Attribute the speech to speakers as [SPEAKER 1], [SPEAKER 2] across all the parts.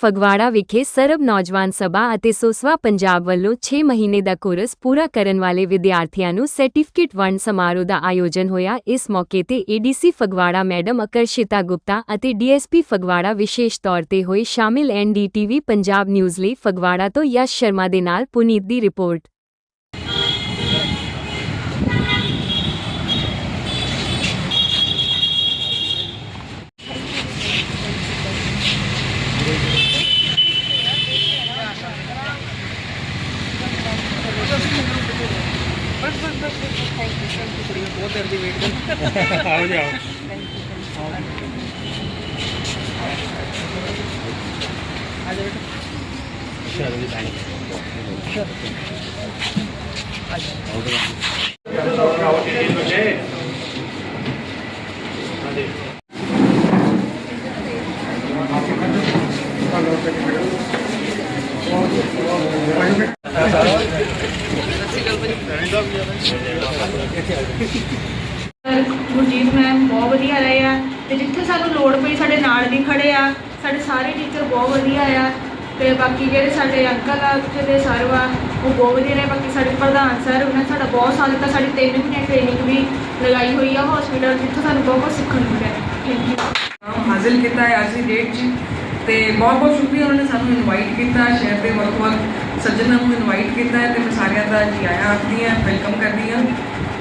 [SPEAKER 1] ਫਗਵਾੜਾ ਵਿਖੇ ਸਰਬ ਨੌਜਵਾਨ ਸਭਾ ਅਤੇ ਸੋਸਵਾ ਪੰਜਾਬ ਵੱਲੋਂ 6 ਮਹੀਨੇ ਦਾ ਕੋਰਸ ਪੂਰਾ ਕਰਨ ਵਾਲੇ ਵਿਦਿਆਰਥੀਆਂ ਨੂੰ ਸਰਟੀਫਿਕੇਟ ਵੰਡ ਸਮਾਰੋਹ ਦਾ ਆਯੋਜਨ ਹੋਇਆ। ਇਸ ਮੌਕੇ ਤੇ ਏਡੀਸੀ ਫਗਵਾੜਾ ਮੈਡਮ ਆਕਰਸ਼ਿਤਾ ਗੁਪਤਾ ਅਤੇ ਡੀਐਸਪੀ ਫਗਵਾੜਾ ਵਿਸ਼ੇਸ਼ ਤੌਰ ਤੇ ਹੋਏ ਸ਼ਾਮਿਲ ਐਨਡੀਟੀਵੀ ਪੰਜਾਬ ਨਿਊਜ਼ ਲਈ ਫਗਵਾੜਾ ਤੋਂ ਯਸ਼ ਸ਼ਰਮਾ ਦੇ ਨਾਲ ਪੁਨੀਤ ਦੀ ਰਿਪੋਰਟ।
[SPEAKER 2] ਆਓ ਜਾਓ ਚਲੋ ਜੀ ਥੈਂਕ
[SPEAKER 3] ਗੁਰਜੀਤ ਮੈਮ ਬਹੁਤ ਵਧੀਆ ਰਹੇ ਆ ਤੇ ਜਿੱਥੇ ਸਾਨੂੰ ਲੋੜ ਪਈ ਸਾਡੇ ਨਾਲ ਵੀ ਖੜੇ ਆ ਸਾਡੇ ਸਾਰੇ ਟੀਚਰ ਬਹੁਤ ਵਧੀਆ ਆ ਤੇ ਬਾਕੀ ਜਿਹੜੇ ਸਾਡੇ ਅੰਕਲ ਆ, ਉੱਥੇ ਦੇ ਸਰ ਵਾ, ਉਹ ਬਹੁਤ ਵਧੀਆ ਨੇ ਬਾਕੀ ਸਾਡੇ ਪ੍ਰਧਾਨ ਸਰ ਉਹਨਾਂ ਨੇ ਸਾਡਾ ਬਹੁਤ ਸਾਥ ਦਿੱਤਾ। ਸਾਡੀ ਤਿੰਨ ਮਹੀਨੇ ਟ੍ਰੇਨਿੰਗ ਵੀ ਲਗਾਈ ਹੋਈ ਆ ਹਸਪੀਟਲ ਜਿੱਥੋਂ ਸਾਨੂੰ ਬਹੁਤ ਕੁਝ ਸਿੱਖਣ ਨੂੰ ਮਿਲਿਆ। ਥੈਂਕ ਯੂ
[SPEAKER 4] ਨਾਮ ਹਾਜ਼ਰ ਕੀਤਾ ਹੈ ਅੱਜ ਦੀ ਡੇਟ 'ਚ ਤੇ ਬਹੁਤ ਬਹੁਤ ਸ਼ੁਕਰੀਆ, ਉਹਨਾਂ ਨੇ ਸਾਨੂੰ ਇਨਵਾਈਟ ਕੀਤਾ। ਸ਼ਹਿਰ ਦੇ ਵੱਖ ਵੱਖ ਸੱਜਣਾਂ ਨੂੰ ਇਨਵਾਈਟ ਕੀਤਾ ਹੈ ਤੇ ਮੈਂ ਸਾਰਿਆਂ ਦਾ ਜੀ ਆਇਆਂ ਆਖਦੀ ਹਾਂ ਵੈਲਕਮ ਕਰਦੀ ਹਾਂ।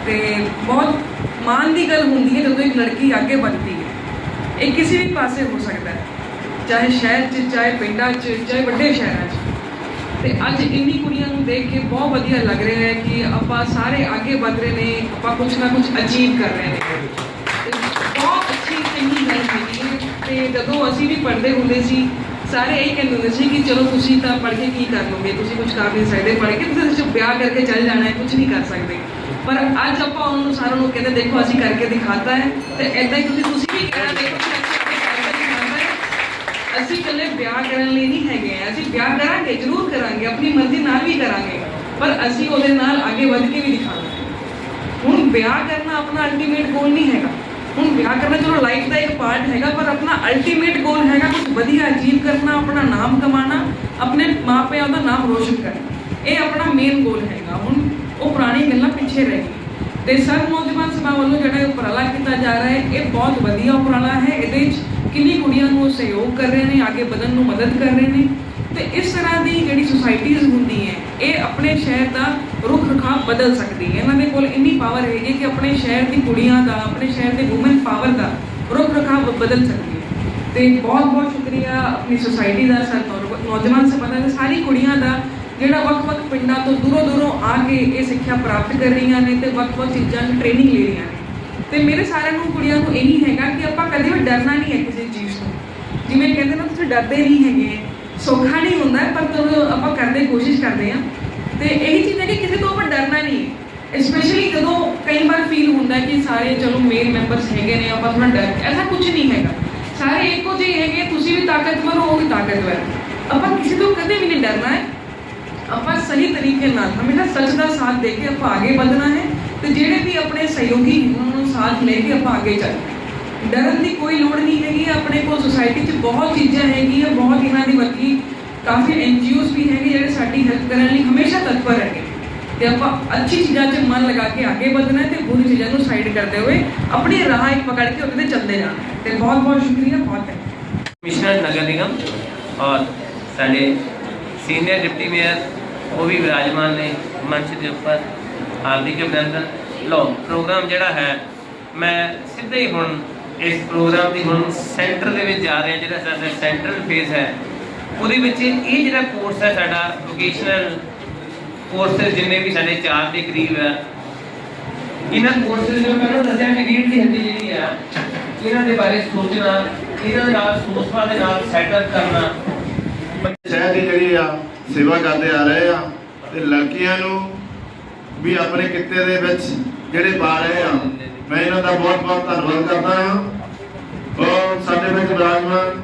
[SPEAKER 4] ਤੇ ਬਹੁਤ ਮਾਣ ਦੀ ਗੱਲ ਹੁੰਦੀ ਹੈ ਜਦੋਂ ਇੱਕ ਲੜਕੀ ਅੱਗੇ ਵੱਧਦੀ ਹੈ। ਇਹ ਕਿਸੇ ਵੀ ਪਾਸੇ ਹੋ ਸਕਦਾ ਹੈ। ਚਾਹੇ ਸ਼ਹਿਰ 'ਚ, ਚਾਹੇ ਪਿੰਡਾਂ 'ਚ, ਚਾਹੇ ਵੱਡੇ ਸ਼ਹਿਰਾਂ 'ਚ। ਤੇ ਅੱਜ ਇੰਨੀ ਕੁੜੀਆਂ ਨੂੰ ਦੇਖ ਕੇ ਬਹੁਤ ਵਧੀਆ ਲੱਗ ਰਿਹਾ ਹੈ ਕਿ ਆਪਾਂ ਸਾਰੇ ਅੱਗੇ ਵੱਧ ਰਹੇ ਨੇ, ਆਪਾਂ ਕੁਝ ਨਾ ਕੁਝ ਅਚੀਵ ਕਰ ਰਹੇ ਨੇ। ਬਹੁਤ ਅੱਛੀ ਚੰਗੀ ਗੱਲ ਹੈਗੀ ਹੈ। ਤੇ ਜਦੋਂ ਅਸੀਂ ਵੀ ਪੜ੍ਹਦੇ ਹੁੰਦੇ ਸੀ, ਸਾਰੇ ਇਹੀ ਕਹਿੰਦੇ ਹੁੰਦੇ ਸੀ ਕਿ ਚਲੋ ਤੁਸੀਂ ਤਾਂ ਪੜ੍ਹ ਕੇ ਕੀ ਕਰ ਲੋਗੇ ਤੁਸੀਂ ਕੁਝ ਕਰ ਨਹੀਂ ਸਕਦੇ, ਪੜ੍ਹ ਕੇ ਤੁਸੀਂ ਸਿਰਫ ਵਿਆਹ ਕਰਕੇ ਚੱਲ ਜਾਣਾ ਹੈ ਕੁਝ ਨਹੀਂ ਕਰ ਸਕਦੇ। ਪਰ ਅੱਜ ਆਪਾਂ ਉਹਨਾਂ ਨੂੰ ਸਾਰਿਆਂ ਨੂੰ ਕਹਿੰਦੇ, ਦੇਖੋ ਅਸੀਂ ਕਰਕੇ ਦਿਖਾਤਾ ਹੈ। ਤੇ ਐਦਾਂ ਹੀ ਤੁਸੀਂ ਤੁਸੀਂ ਵੀ ਕਹਿਣਾ, ਦੇਖੋ ਕਿ ਅਸੀਂ ਆਪਣੇ ਕਰਕੇ ਦਿਖਾਤਾ ਹੈ ਅਸੀਂ ਇਕੱਲੇ ਵਿਆਹ ਕਰਨ ਲਈ ਨਹੀਂ ਹੈਗੇ ਆ। ਅਸੀਂ ਵਿਆਹ ਕਰਾਂਗੇ, ਜ਼ਰੂਰ ਕਰਾਂਗੇ, ਆਪਣੀ ਮਰਜ਼ੀ ਨਾਲ ਵੀ ਕਰਾਂਗੇ। ਪਰ ਅਸੀਂ ਉਹਦੇ ਨਾਲ ਅੱਗੇ ਵੱਧ ਕੇ ਵੀ ਦਿਖਾਵਾਂਗੇ ਹੁਣ ਵਿਆਹ ਕਰਨਾ ਆਪਣਾ ਅਲਟੀਮੇਟ ਗੋਲ ਨਹੀਂ ਹੈਗਾ। ਹੁਣ ਵਿਆਹ ਕਰਨਾ ਚਲੋ ਲਾਈਫ ਦਾ ਇੱਕ ਪਾਰਟ ਹੈਗਾ, ਪਰ ਆਪਣਾ ਅਲਟੀਮੇਟ ਗੋਲ ਹੈਗਾ ਕੁਝ ਵਧੀਆ ਅਚੀਵ ਕਰਨਾ, ਆਪਣਾ ਨਾਮ ਕਮਾਣਾ ਆਪਣੇ ਮਾਪਿਆਂ ਦਾ ਨਾਮ ਰੋਸ਼ਨ ਕਰਨਾ। ਇਹ ਆਪਣਾ ਮੇਨ ਗੋਲ ਹੈਗਾ। ਹੁਣ ਉਹ ਪੁਰਾਣੀ ਗੱਲਾਂ ਪਿੱਛੇ ਰਹਿ ਗਈਆਂ। ਤੇ ਸਰ ਨੌਜਵਾਨ ਸਭਾ ਵੱਲੋਂ ਜਿਹੜਾ ਉਪਰਾਲਾ ਕੀਤਾ ਜਾ ਰਿਹਾ ਹੈ, ਇਹ ਬਹੁਤ ਵਧੀਆ ਉਪਰਾਲਾ ਹੈ। ਇਹਦੇ ਵਿੱਚ ਕਿੰਨੀ ਕੁੜੀਆਂ ਨੂੰ ਸਹਿਯੋਗ ਕਰ ਰਹੇ ਨੇ ਅੱਗੇ ਵਧਣ ਨੂੰ ਮਦਦ ਕਰ ਰਹੇ ਨੇ। ਤੇ ਇਸ ਤਰ੍ਹਾਂ ਦੀ ਜਿਹੜੀ ਸੁਸਾਇਟੀਜ਼ ਹੁੰਦੀ ਹੈ, ਇਹ ਆਪਣੇ ਸ਼ਹਿਰ ਦਾ ਰੁਖ ਰਖਾਅ ਬਦਲ ਸਕਦੀ ਹੈ। ਇਹਨਾਂ ਦੇ ਕੋਲ ਇੰਨੀ ਪਾਵਰ ਹੈਗੀ ਕਿ ਆਪਣੇ ਸ਼ਹਿਰ ਦੀ ਕੁੜੀਆਂ ਦਾ, ਆਪਣੇ ਸ਼ਹਿਰ ਦੇ ਔਮਨ ਪਾਵਰ ਦਾ ਰੁਖ ਰਖਾਵ ਬਦਲ ਸਕਦੀ ਹੈ। ਤੇ ਬਹੁਤ ਬਹੁਤ ਸ਼ੁਕਰੀਆ ਆਪਣੀ ਸੁਸਾਇਟੀ ਦਾ, ਸਰ ਨੌਜਵਾਨ ਸਭਾ ਦਾ ਸਾਰੀ ਕੁੜੀਆਂ ਦਾ, ਜਿਹੜਾ ਵੱਖ-ਵੱਖ ਪਿੰਡਾਂ ਤੋਂ ਦੂਰੋਂ ਦੂਰੋਂ ਆ ਕੇ ਇਹ ਸਿੱਖਿਆ ਪ੍ਰਾਪਤ ਕਰ ਰਹੀਆਂ ਨੇ ਤੇ ਵੱਖ-ਵੱਖ ਚੀਜ਼ਾਂ 'ਚ ਟ੍ਰੇਨਿੰਗ ਲੈ ਰਹੀਆਂ ਨੇ। ਤੇ ਮੇਰੇ ਸਾਰਿਆਂ ਨੂੰ ਕੁੜੀਆਂ ਨੂੰ ਇਹੀ ਹੈਗਾ ਕਿ ਆਪਾਂ ਕਦੇ ਵੀ ਡਰਨਾ ਨਹੀਂ ਹੈ ਕਿਸੇ ਚੀਜ਼ ਤੋਂ। ਜਿਵੇਂ ਕਹਿੰਦੇ ਨਾ ਤੁਸੀਂ ਡਰਦੇ ਨਹੀਂ ਹੈਗੇ, ਸੌਖਾ ਨਹੀਂ ਹੁੰਦਾ, ਪਰ ਜਦੋਂ ਆਪਾਂ ਕਰਦੇ, ਕੋਸ਼ਿਸ਼ ਕਰਦੇ ਆ ਤੇ ਇਹੀ ਚੀਜ਼ ਹੈ ਕਿ ਕਿਸੇ ਤੋਂ ਆਪਾਂ ਡਰਨਾ ਨਹੀਂ। ਹੈ ਸਪੈਸ਼ਲੀ ਜਦੋਂ ਕਈ ਵਾਰ ਫੀਲ ਹੁੰਦਾ ਕਿ ਸਾਰੇ ਚਲੋ ਮੇਨ ਮੈਂਬਰਸ ਹੈਗੇ ਨੇ, ਆਪਾਂ ਥੋੜਾ ਡਰ ਐਸਾ ਕੁਝ ਨਹੀਂ ਹੈਗਾ। ਸਾਰੇ ਇੱਕੋ ਜਿਹੇ ਹੈਗੇ, ਤੁਸੀਂ ਵੀ ਤਾਕਤਵਰ ਹੋ, ਉਹ ਵੀ ਤਾਕਤਵਰ। ਹੈ। ਆਪਾਂ ਕਿਸੇ ਤੋਂ ਕਦੇ ਵੀ ਨਹੀਂ ਡਰਨਾ ਹੈ। ਆਪਾਂ ਸਹੀ ਤਰੀਕੇ ਨਾਲ, ਹਮੇਸ਼ਾ ਸੱਚ ਦਾ ਸਾਥ ਦੇ ਕੇ ਆਪਾਂ ਅੱਗੇ ਵਧਣਾ ਹੈ। ਤੇ ਜਿਹੜੇ ਵੀ ਆਪਣੇ ਸਹਿਯੋਗੀ ਉਹਨਾਂ ਨੂੰ ਸਾਥ ਲੈ ਕੇ ਆਪਾਂ ਅੱਗੇ ਚੱਲਣਾ ਡਰਨ ਦੀ ਕੋਈ ਲੋੜ ਨਹੀਂ ਹੈਗੀ, ਆਪਣੇ ਕੋਲ ਸੁਸਾਇਟੀ 'ਚ ਬਹੁਤ ਚੀਜ਼ਾਂ ਹੈਗੀਆਂ, ਬਹੁਤ ਇਹਨਾਂ ਦੀ ਵਰਗੀ ਕਾਫੀ ਐਨਜੀਓਜ਼ ਵੀ ਹੈਗੇ ਜਿਹੜੇ ਸਾਡੀ ਹੈਲਪ ਕਰਨ ਲਈ ਹਮੇਸ਼ਾ ਤਤਪਰ ਹੈਗੇ ਤੇ ਆਪਾਂ ਅੱਛੀ ਚੀਜ਼ਾਂ 'ਚ ਮਨ ਲਗਾ ਕੇ ਅੱਗੇ ਵਧਣਾ ਹੈ ਤੇ ਬੁਰੀ ਚੀਜ਼ਾਂ ਨੂੰ ਸਾਈਡ ਕਰਦੇ ਹੋਏ ਆਪਣੀ ਰਾਹ ਇੱਕ ਪਕੜ ਕੇ ਉਹਦੇ ਤੇ ਚੱਲਦੇ ਜਾਣਾ। ਹੈ। ਤੇ ਬਹੁਤ ਬਹੁਤ ਸ਼ੁਕਰੀਆ, ਬਹੁਤ ਹੈ
[SPEAKER 5] ਕਮਿਸ਼ਨਰ ਨਗਰ ਨਿਗਮ ਔਰ ਸਾਡੇ ਸੀਨੀਅਰ ਡਿਪਟੀ ਮੇਅਰ ਉਹ ਵੀ ਵਿਰਾਜਮਾਨ ਨੇ ਮੰਚ ਦੇ ਉੱਪਰ। ਹਾਰਦਿਕ ਅਭਿਨੰਦਨ ਲੋ ਪ੍ਰੋਗਰਾਮ ਜਿਹੜਾ ਹੈ, ਮੈਂ ਸਿੱਧੇ ਹੀ ਹੁਣ ਇਸ ਪ੍ਰੋਗਰਾਮ ਦੀ ਹੁਣ ਸੈਂਟਰ ਦੇ ਵਿੱਚ ਜਾ ਰਿਹਾ, ਜਿਹੜਾ ਸਾਡਾ ਸੈਂਟਰਲ ਫੇਜ਼ ਹੈ, ਉਹਦੇ ਵਿੱਚ ਇਹ ਜਿਹੜਾ ਕੋਰਸ ਹੈ ਸਾਡਾ ਵੋਕੇਸ਼ਨਲ ਕੋਰਸਸ ਜਿੰਨੇ ਵੀ ਸਾਡੇ ਚਾਰ ਦੇ ਕਰੀਬ ਹੈ, ਇਹਨਾਂ ਕੋਰਸਸ ਜੋ ਮੈਂ ਦੱਸਿਆ ਕਿ ਰੀਡ ਦੀ ਹੱਦੀ ਜਿਹੜੀ ਆ, ਇਹਨਾਂ ਦੇ ਬਾਰੇ ਸੋਚਣਾ, ਇਹਨਾਂ ਨਾਲ ਸੋਚਵਾ ਦੇ ਨਾਲ ਸੈਟਅਪ ਕਰਨਾ।
[SPEAKER 6] ਸ਼ਹਿਰ ਦੀ ਜਿਹੜੀ ਆ, ਸੇਵਾ ਕਰਦੇ ਆ ਰਹੇ ਆ, ਤੇ ਲੜਕੀਆਂ ਨੂੰ ਵੀ ਆਪਣੇ ਕਿੱਤੇ ਦੇ ਵਿੱਚ ਜਿਹੜੇ ਪਾ ਰਹੇ ਆ, ਮੈਂ ਇਹਨਾਂ ਦਾ ਬਹੁਤ ਬਹੁਤ ਧੰਨਵਾਦ ਕਰਦਾ ਹਾਂ। ਔਰ ਸਾਡੇ ਵਿੱਚ ਵਿਰਾਜਮਾਨ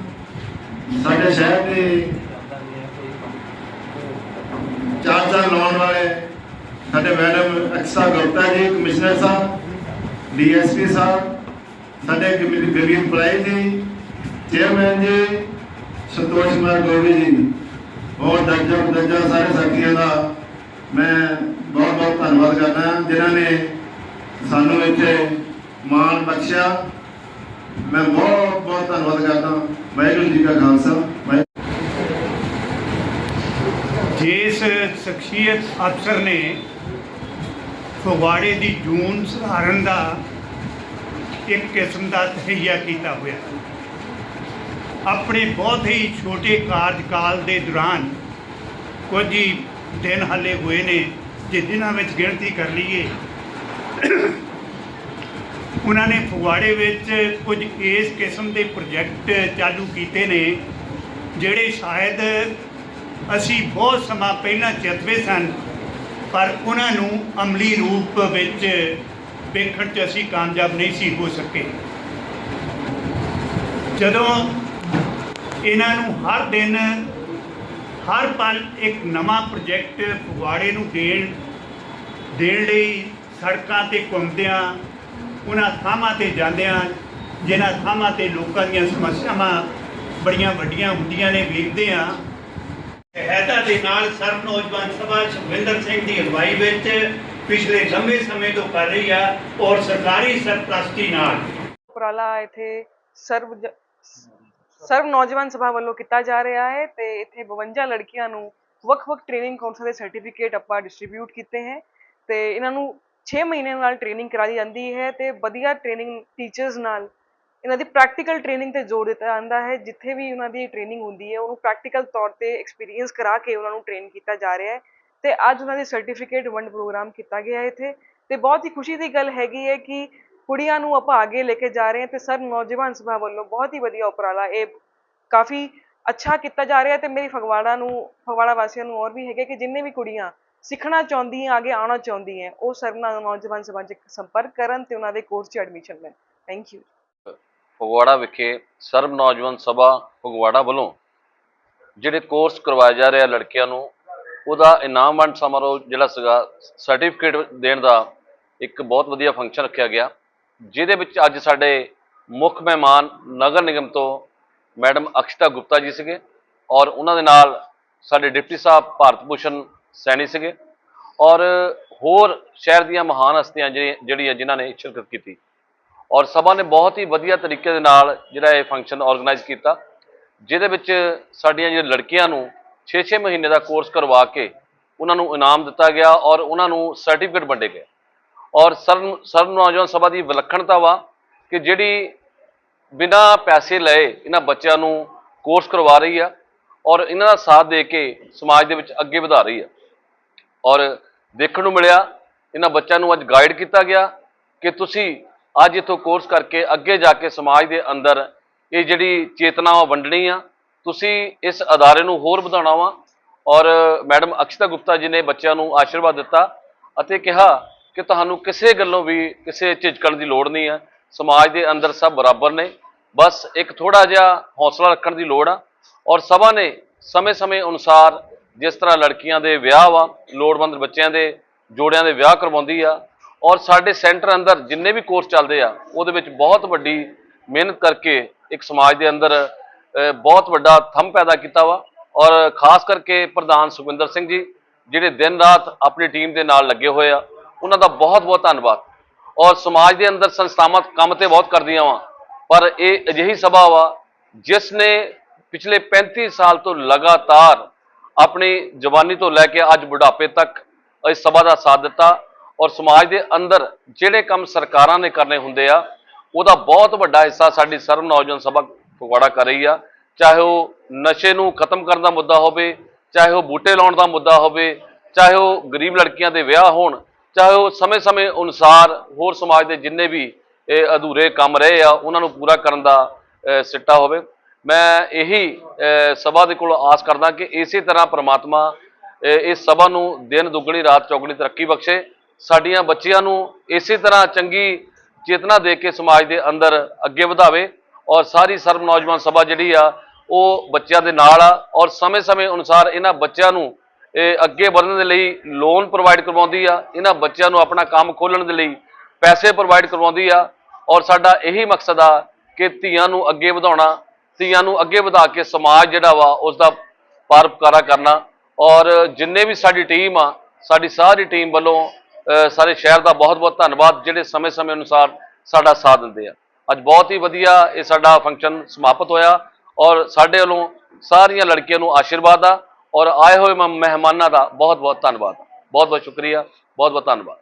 [SPEAKER 6] ਸਾਡੇ ਸ਼ਹਿਰ ਦੇ ਚਾਰ ਚਾਰ ਲਾਉਣ ਵਾਲੇ ਸਾਡੇ ਮੈਡਮ ਅਕਸਾ ਗੁਪਤਾ ਜੀ, ਕਮਿਸ਼ਨਰ ਸਾਹਿਬ, ਡੀਐਸਪੀ ਸਾਹਿਬ, ਸਾਡੇ ਗਵੀਰ ਪਲਾਈ ਜੀ ਚੇਅਰਮੈਨ ਜੀ, ਸੰਤੋਸ਼ ਕੁਮਾਰ ਗੋਗੀ ਜੀ ਔਰ ਦਰਜਾ ਦਰਜਾ ਸਾਰੇ ਸਾਥੀਆਂ ਦਾ ਮੈਂ ਬਹੁਤ ਬਹੁਤ ਧੰਨਵਾਦ ਕਰਦਾ ਹਾਂ, ਜਿਨ੍ਹਾਂ ਨੇ ਸਾਨੂੰ ਇੱਥੇ ਮਾਣ ਬਖਸ਼ਿਆ। ਮੈਂ ਬਹੁਤ ਬਹੁਤ ਧੰਨਵਾਦ ਕਰਦਾ ਵਾਹਿਗੁਰੂ ਜੀ ਕਾ ਖਾਲਸਾ ਵਾਹਿਗੁਰੂ
[SPEAKER 7] ਜਿਸ ਸ਼ਖਸੀਅਤ ਅਫਸਰ ਨੇ ਫਗਵਾੜੇ ਦੀ ਜੂਨ ਸੁਧਾਰਨ ਦਾ ਇੱਕ ਕਿਸਮ ਦਾ ਤਹਈਆ ਕੀਤਾ ਹੋਇਆ। ਆਪਣੇ ਬਹੁਤ ਹੀ ਛੋਟੇ ਕਾਰਜਕਾਲ ਦੇ ਦੌਰਾਨ ਕੁਝ ਹੀ ਦਿਨ ਹੱਲੇ ਹੋਏ ਨੇ। ਜੇ ਜਿਨ੍ਹਾਂ ਵਿੱਚ ਗਿਣਤੀ ਕਰ ਲਈਏ, ਉਹਨਾਂ ਨੇ ਫਗਵਾੜੇ ਵਿੱਚ ਕੁਝ ਇਸ ਕਿਸਮ ਦੇ ਪ੍ਰੋਜੈਕਟ ਚਾਲੂ ਕੀਤੇ ਨੇ, ਜਿਹੜੇ ਸ਼ਾਇਦ ਅਸੀਂ ਬਹੁਤ ਸਮਾਂ ਪਹਿਲਾਂ ਚਿਤਵੇ ਸਨ, ਪਰ ਉਹਨਾਂ ਨੂੰ ਅਮਲੀ ਰੂਪ ਵਿੱਚ ਵੇਖਣ 'ਚ ਅਸੀਂ ਕਾਮਯਾਬ ਨਹੀਂ ਸੀ ਹੋ ਸਕੇ। ਜਦੋਂ ਇਹਨਾਂ ਨੂੰ ਹਰ ਦਿਨ ਹਰ ਪਲ ਇੱਕ ਨਵਾਂ ਪ੍ਰੋਜੈਕਟ ਫਗਵਾੜੇ ਨੂੰ ਦੇਣ ਦੇਣ ਲਈ ਸੜਕਾਂ ਤੇ ਘੁੰਮਦਿਆਂ, ਉਹਨਾਂ ਥਾਵਾਂ ਤੇ ਜਾਂਦਿਆਂ, ਜਿਨ੍ਹਾਂ ਥਾਵਾਂ ਤੇ ਲੋਕਾਂ ਦੀਆਂ ਸਮੱਸਿਆਵਾਂ ਬੜੀਆਂ ਵੱਡੀਆਂ ਹੁੰਦੀਆਂ ਨੇ ਵੇਖਦੇ ਆ ਸਹਾਇਤਾ ਦੇ ਨਾਲ ਸਰਬ ਨੌਜਵਾਨ ਸਭਾ ਸੁਖਵਿੰਦਰ ਸਿੰਘ ਦੀ ਅਗਵਾਈ ਵਿੱਚ ਪਿਛਲੇ ਲੰਬੇ ਸਮੇਂ ਤੋਂ ਕਰ ਰਹੀ ਆ ਔਰ ਸਰਕਾਰੀ ਸਰਪ੍ਰਸਤੀ ਨਾਲ।
[SPEAKER 4] ਉਪਰਾਲਾ ਇੱਥੇ ਸਰਵ ਸਰਵ ਨੌਜਵਾਨ ਸਭਾ ਵੱਲੋਂ ਕੀਤਾ ਜਾ ਰਿਹਾ ਹੈ ਤੇ ਇੱਥੇ 52 ਲੜਕੀਆਂ ਨੂੰ ਵੱਖ-ਵੱਖ ਟ੍ਰੇਨਿੰਗ ਕਾਉਂਸਲ ਦੇ ਸਰਟੀਫਿਕੇਟ ਆਪਾਂ ਡਿਸਟ੍ਰੀਬਿਊਟ ਕੀਤੇ ਹੈ ਤੇ ਇਹਨਾਂ ਨੂੰ 6 ਮਹੀਨੇ ਨਾਲ ਟ੍ਰੇਨਿੰਗ ਕਰਾਈ ਜਾਂਦੀ ਹੈ ਤੇ ਵਧੀਆ ਟ੍ਰੇਨਿੰਗ ਟੀਚਰਸ ਨਾਲ ਇਹਨਾਂ ਦੀ ਪ੍ਰੈਕਟੀਕਲ ਟ੍ਰੇਨਿੰਗ ਤੇ ਜ਼ੋਰ ਦਿੱਤਾ ਜਾਂਦਾ ਹੈ, ਜਿੱਥੇ ਵੀ ਉਹਨਾਂ ਦੀ ਟ੍ਰੇਨਿੰਗ ਹੁੰਦੀ ਹੈ, ਉਹਨੂੰ ਪ੍ਰੈਕਟੀਕਲ ਤੌਰ ਤੇ ਐਕਸਪੀਰੀਅੰਸ ਕਰਾ ਕੇ ਉਹਨਾਂ ਨੂੰ ਟ੍ਰੇਨ ਕੀਤਾ ਜਾ ਰਿਹਾ ਹੈ ਤੇ ਅੱਜ ਉਹਨਾਂ ਦੀ ਸਰਟੀਫਿਕੇਟ ਵੰਡ ਪ੍ਰੋਗਰਾਮ ਕੀਤਾ ਗਿਆ ਹੈ ਇੱਥੇ ਤੇ ਬਹੁਤ ਹੀ ਖੁਸ਼ੀ ਦੀ ਗੱਲ ਹੈਗੀ ਹੈ ਕਿ ਕੁੜੀਆਂ ਨੂੰ ਆਪਾਂ ਅੱਗੇ ਲੈ ਕੇ ਜਾ ਰਹੇ ਹਾਂ ਤੇ ਸਰ ਨੌਜਵਾਨ ਸਭਾ ਵੱਲੋਂ ਬਹੁਤ ਹੀ ਵਧੀਆ ਉਪਰਾਲਾ ਇਹ ਕਾਫੀ ਅੱਛਾ ਕੀਤਾ ਜਾ ਰਿਹਾ ਹੈ ਤੇ ਮੇਰੀ ਫਗਵਾੜਾ ਨੂੰ, ਫਗਵਾੜਾ ਵਾਸੀਆਂ ਨੂੰ ਹੋਰ ਵੀ ਹੈਗੇ ਕਿ ਜਿੰਨੇ ਵੀ ਕੁੜੀਆਂ ਸਿੱਖਣਾ ਚਾਹੁੰਦੀਆਂ, ਅੱਗੇ ਆਉਣਾ ਚਾਹੁੰਦੀਆਂ, ਉਹ ਸਰ ਨੌਜਵਾਨ ਸਭਾ 'ਚ ਸੰਪਰਕ ਕਰਨ ਤੇ ਉਹਨਾਂ ਦੇ ਕੋਰਸ 'ਚ ਐਡਮਿਸ਼ਨ ਲੈਣ। ਥੈਂਕ ਯੂ
[SPEAKER 8] ਫਗਵਾੜਾ ਵਿਖੇ ਸਰਬ ਨੌਜਵਾਨ ਸਭਾ ਫਗਵਾੜਾ ਵੱਲੋਂ ਜਿਹੜੇ ਕੋਰਸ ਕਰਵਾਇਆ ਜਾ ਰਿਹਾ ਲੜਕੀਆਂ ਨੂੰ, ਉਹਦਾ ਇਨਾਮ ਵੰਡ ਸਮਾਰੋਹ ਜਿਹੜਾ ਸੀਗਾ ਸਰਟੀਫਿਕੇਟ ਦੇਣ ਦਾ ਇੱਕ ਬਹੁਤ ਵਧੀਆ ਫੰਕਸ਼ਨ ਰੱਖਿਆ ਗਿਆ। ਜਿਹਦੇ ਵਿੱਚ ਅੱਜ ਸਾਡੇ ਮੁੱਖ ਮਹਿਮਾਨ ਨਗਰ ਨਿਗਮ ਤੋਂ ਮੈਡਮ ਅਕਸ਼ਤਾ ਗੁਪਤਾ ਜੀ ਸੀਗੇ ਔਰ ਉਹਨਾਂ ਦੇ ਨਾਲ ਸਾਡੇ ਡਿਪਟੀ ਸਾਹਿਬ ਭਾਰਤ ਭੂਸ਼ਣ ਸੈਣੀ ਸੀਗੇ ਔਰ ਹੋਰ ਸ਼ਹਿਰ ਦੀਆਂ ਮਹਾਨ ਹਸਤੀਆਂ ਜਿਹੜੀ- ਜਿਹੜੀਆਂ ਜਿਨ੍ਹਾਂ ਨੇ ਸ਼ਿਰਕਤ ਕੀਤੀ ਔਰ ਸਭਾ ਨੇ ਬਹੁਤ ਹੀ ਵਧੀਆ ਤਰੀਕੇ ਦੇ ਨਾਲ ਜਿਹੜਾ ਇਹ ਫੰਕਸ਼ਨ ਆਰਗੇਨਾਈਜ਼ ਕੀਤਾ, ਜਿਹਦੇ ਵਿੱਚ ਸਾਡੀਆਂ ਜਿਹੜੀਆਂ ਲੜਕੀਆਂ ਨੂੰ 6-6 ਮਹੀਨੇ ਦਾ ਕੋਰਸ ਕਰਵਾ ਕੇ ਉਹਨਾਂ ਨੂੰ ਇਨਾਮ ਦਿੱਤਾ ਗਿਆ ਔਰ ਉਹਨਾਂ ਨੂੰ ਸਰਟੀਫਿਕੇਟ ਵੰਡੇ ਗਏ। ਔਰ ਸਰਵ ਸਰਵ ਨੌਜਵਾਨ ਸਭਾ ਦੀ ਵਿਲੱਖਣਤਾ ਵਾ ਕਿ ਜਿਹੜੀ ਬਿਨਾਂ ਪੈਸੇ ਲਏ ਇਹਨਾਂ ਬੱਚਿਆਂ ਨੂੰ ਕੋਰਸ ਕਰਵਾ ਰਹੀ ਆ ਔਰ ਇਹਨਾਂ ਦਾ ਸਾਥ ਦੇ ਕੇ ਸਮਾਜ ਦੇ ਵਿੱਚ ਅੱਗੇ ਵਧਾ ਰਹੀ ਆ। ਔਰ ਦੇਖਣ ਨੂੰ ਮਿਲਿਆ, ਇਹਨਾਂ ਬੱਚਿਆਂ ਨੂੰ ਅੱਜ ਗਾਈਡ ਕੀਤਾ ਗਿਆ ਕਿ ਤੁਸੀਂ ਅੱਜ ਇਥੋਂ ਕੋਰਸ ਕਰਕੇ ਅੱਗੇ ਜਾ ਕੇ ਸਮਾਜ ਦੇ ਅੰਦਰ ਇਹ ਜਿਹੜੀ ਚੇਤਨਾ ਵਾ ਵੰਡਣੀ ਆ ਤੁਸੀਂ ਇਸ ਅਦਾਰੇ ਨੂੰ ਹੋਰ ਵਧਾਉਣਾ ਵਾ। ਔਰ ਮੈਡਮ ਅਕਸ਼ਤਾ ਗੁਪਤਾ ਜੀ ਨੇ ਬੱਚਿਆਂ ਨੂੰ ਆਸ਼ੀਰਵਾਦ ਦਿੱਤਾ ਅਤੇ ਕਿਹਾ ਕਿ ਤੁਹਾਨੂੰ ਕਿਸੇ ਗੱਲੋਂ ਵੀ ਕਿਸੇ ਝਿਜਕਣ ਦੀ ਲੋੜ ਨਹੀਂ ਹੈ ਸਮਾਜ ਦੇ ਅੰਦਰ ਸਭ ਬਰਾਬਰ ਨੇ। ਬਸ ਇੱਕ ਥੋੜਾ ਜਿਹਾ ਹੌਸਲਾ ਰੱਖਣ ਦੀ ਲੋੜ ਆ। ਔਰ ਸਭਾ ਨੇ ਸਮੇਂ-ਸਮੇਂ ਅਨੁਸਾਰ ਜਿਸ ਤਰ੍ਹਾਂ ਲੜਕੀਆਂ ਦੇ ਵਿਆਹ ਵਾ, ਲੋੜਵੰਦ ਬੱਚਿਆਂ ਦੇ ਜੋੜਿਆਂ ਦੇ ਵਿਆਹ ਕਰਵਾਉਂਦੀ ਆ। ਔਰ ਸਾਡੇ ਸੈਂਟਰ ਅੰਦਰ ਜਿੰਨੇ ਵੀ ਕੋਰਸ ਚੱਲਦੇ ਆ, ਉਹਦੇ ਵਿੱਚ ਬਹੁਤ ਵੱਡੀ ਮਿਹਨਤ ਕਰਕੇ ਇੱਕ ਸਮਾਜ ਦੇ ਅੰਦਰ ਬਹੁਤ ਵੱਡਾ ਥੰਮ ਪੈਦਾ ਕੀਤਾ ਵਾ। ਔਰ ਖਾਸ ਕਰਕੇ ਪ੍ਰਧਾਨ ਸੁਖਵਿੰਦਰ ਸਿੰਘ ਜੀ, ਜਿਹੜੇ ਦਿਨ ਰਾਤ ਆਪਣੀ ਟੀਮ ਦੇ ਨਾਲ ਲੱਗੇ ਹੋਏ ਆ। ਉਹਨਾਂ ਦਾ ਬਹੁਤ ਬਹੁਤ ਧੰਨਵਾਦ। ਔਰ ਸਮਾਜ ਦੇ ਅੰਦਰ ਸੰਸਥਾਵਾਂ ਕੰਮ ਤੇ ਬਹੁਤ ਕਰਦੀਆਂ ਵਾ। ਪਰ ਇਹ ਅਜਿਹੀ ਸਭਾ ਵਾ, ਜਿਸ ਨੇ ਪਿਛਲੇ 35 ਸਾਲ ਤੋਂ ਲਗਾਤਾਰ ਆਪਣੀ ਜਵਾਨੀ ਤੋਂ ਲੈ ਕੇ ਅੱਜ ਬੁਢਾਪੇ ਤੱਕ ਇਸ ਸਭਾ ਦਾ ਸਾਥ ਦਿੱਤਾ। ਔਰ ਸਮਾਜ ਦੇ ਅੰਦਰ ਜਿਹੜੇ ਕੰਮ ਸਰਕਾਰਾਂ ਨੇ ਕਰਨੇ ਹੁੰਦੇ ਆ, ਉਹਦਾ ਬਹੁਤ ਵੱਡਾ ਹਿੱਸਾ ਸਾਡੀ ਸਰਵ ਨੌਜਵਾਨ ਸਭਾ ਫਗਵਾੜਾ ਕਰ ਰਹੀ ਆ। ਚਾਹੇ ਉਹ ਨਸ਼ੇ ਨੂੰ ਖਤਮ ਕਰਨ ਦਾ ਮੁੱਦਾ ਹੋਵੇ, ਚਾਹੇ ਉਹ ਬੂਟੇ ਲਾਉਣ ਦਾ ਮੁੱਦਾ ਹੋਵੇ, ਚਾਹੇ ਉਹ ਗਰੀਬ ਲੜਕੀਆਂ ਦੇ ਵਿਆਹ ਹੋਣ ਚਾਹੇ ਉਹ ਸਮੇਂ-ਸਮੇਂ ਅਨੁਸਾਰ ਹੋਰ ਸਮਾਜ ਦੇ ਜਿੰਨੇ ਵੀ ਇਹ ਅਧੂਰੇ ਕੰਮ ਰਹੇ ਆ, ਉਹਨਾਂ ਨੂੰ ਪੂਰਾ ਕਰਨ ਦਾ ਸਿੱਟਾ ਹੋਵੇ। ਮੈਂ ਇਹੀ ਸਭਾ ਦੇ ਕੋਲ ਆਸ ਕਰਦਾ ਕਿ ਇਸੇ ਤਰ੍ਹਾਂ ਪ੍ਰਮਾਤਮਾ ਇਸ ਸਭਾ ਨੂੰ ਦਿਨ ਦੁੱਗਣੀ, ਰਾਤ ਚੌਗਣੀ ਤਰੱਕੀ ਬਖਸ਼ੇ। ਸਾਡੀਆਂ ਬੱਚਿਆਂ ਨੂੰ ਇਸੇ ਤਰ੍ਹਾਂ ਚੰਗੀ ਚੇਤਨਾ ਦੇ ਕੇ ਸਮਾਜ ਦੇ ਅੰਦਰ ਅੱਗੇ ਵਧਾਵੇ ਔਰ ਸਾਰੀ ਸਰਬ ਨੌਜਵਾਨ ਸਭਾ ਜਿਹੜੀ ਆ, ਉਹ ਬੱਚਿਆਂ ਦੇ ਨਾਲ ਆ ਔਰ ਸਮੇਂ-ਸਮੇਂ ਅਨੁਸਾਰ ਇਹਨਾਂ ਬੱਚਿਆਂ ਨੂੰ ਅੱਗੇ ਵਧਣ ਦੇ ਲਈ ਲੋਨ ਪ੍ਰੋਵਾਈਡ ਕਰਵਾਉਂਦੀ ਆ, ਇਹਨਾਂ ਬੱਚਿਆਂ ਨੂੰ ਆਪਣਾ ਕੰਮ ਖੋਲਣ ਦੇ ਲਈ ਪੈਸੇ ਪ੍ਰੋਵਾਈਡ ਕਰਵਾਉਂਦੀ ਆ ਔਰ ਸਾਡਾ ਇਹੀ ਮਕਸਦ ਆ ਕਿ ਧੀਆਂ ਨੂੰ ਅੱਗੇ ਵਧਾਉਣਾ, ਧੀਆਂ ਨੂੰ ਅੱਗੇ ਵਧਾ ਕੇ ਸਮਾਜ ਜਿਹੜਾ ਵਾ ਉਸ ਦਾ ਪਰਪਕਾਰਾ ਕਰਨਾ ਔਰ ਜਿੰਨੇ ਵੀ ਸਾਡੀ ਟੀਮ ਆ, ਸਾਡੀ ਸਾਰੀ ਟੀਮ ਵੱਲੋਂ ਸਾਰੇ ਸ਼ਹਿਰ ਦਾ ਬਹੁਤ-ਬਹੁਤ ਧੰਨਵਾਦ ਜਿਹੜੇ ਸਮੇਂ-ਸਮੇਂ ਅਨੁਸਾਰ ਸਾਡਾ ਸਾਥ ਦਿੰਦੇ ਆ। ਅੱਜ ਬਹੁਤ ਹੀ ਵਧੀਆ ਇਹ ਸਾਡਾ ਫੰਕਸ਼ਨ ਸਮਾਪਤ ਹੋਇਆ ਔਰ ਸਾਡੇ ਵੱਲੋਂ ਸਾਰੀਆਂ ਲੜਕੀਆਂ ਨੂੰ ਆਸ਼ੀਰਵਾਦ ਆ। ਔਰ ਆਏ ਹੋਏ ਮਹਿਮਾਨਾਂ ਦਾ ਬਹੁਤ-ਬਹੁਤ ਧੰਨਵਾਦ। ਬਹੁਤ-ਬਹੁਤ ਸ਼ੁਕਰੀਆ ਬਹੁਤ-ਬਹੁਤ ਧੰਨਵਾਦ।